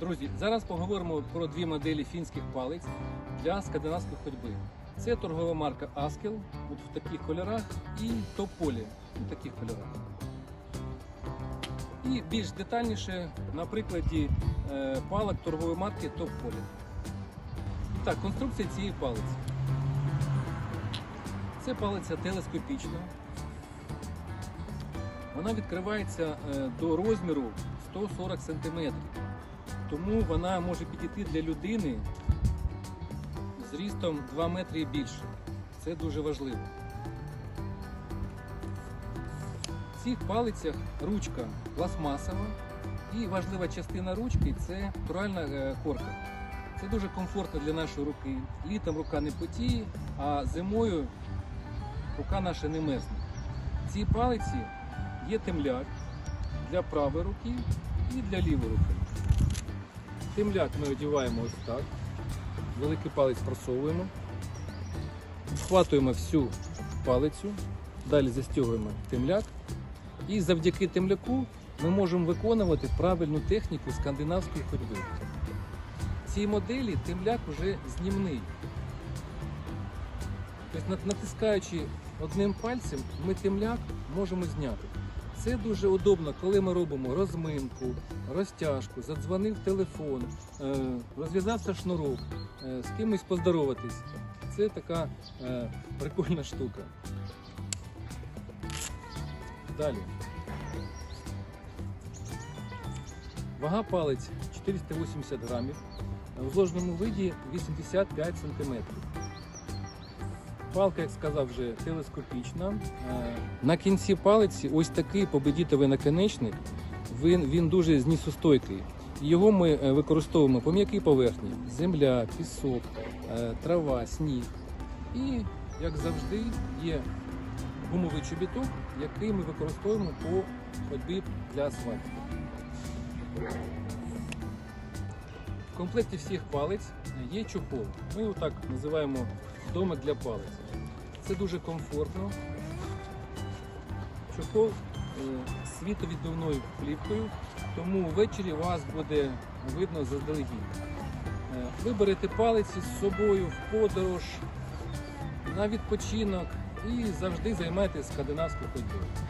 Друзі, зараз поговоримо про дві моделі фінських палиць для скандинавської ходьби. Це торгова марка Askel, от в таких кольорах, і Тополі в таких кольорах. І більш детальніше на прикладі е, палок торгової марки Тополі. Так, конструкція цієї палиці. Це палиця телескопічна. Вона відкривається е, до розміру 140 см. Тому вона може підійти для людини зрістом 2 метри і більше. Це дуже важливо. В цих палицях ручка пластмасова і важлива частина ручки це натуральна е, корка. Це дуже комфортно для нашої руки. Літом рука не потіє, а зимою рука наша не мерзне. В цій палиці є темляк для правої руки і для лівої руки. Темляк ми одягаємо ось так. Великий палець просовуємо, схватуємо всю палицю, далі застягуємо темляк. І завдяки темляку ми можемо виконувати правильну техніку скандинавської ходьби. В цій моделі темляк вже знімний. Тобто натискаючи одним пальцем, ми темляк можемо зняти. Це дуже удобно, коли ми робимо розминку, розтяжку, задзвонив телефон, е, розв'язався шнурок, е, з кимось поздороватись. Це така е, прикольна штука. Далі. Вага палець 480 грамів, у зложеному виді 85 сантиметрів. Палка, як сказав, вже телескопічна. Е, На кінці палиці ось такий победітовий наконечник. Він, він дуже знісостойкий. Його ми е, використовуємо по м'якій поверхні: земля, пісок, е, трава, сніг. І, як завжди, є гумовий чобіток, який ми використовуємо по ходьбі для асфальту. В комплекті всіх палець є чохол. Ми його так називаємо домик для палець. Це дуже комфортно. Чохол е, світовідбивною плівкою, тому ввечері вас буде видно заздалегідь. Е, Ви берете палиці з собою в подорож, на відпочинок і завжди займаєтесь скандинавською ходьбою.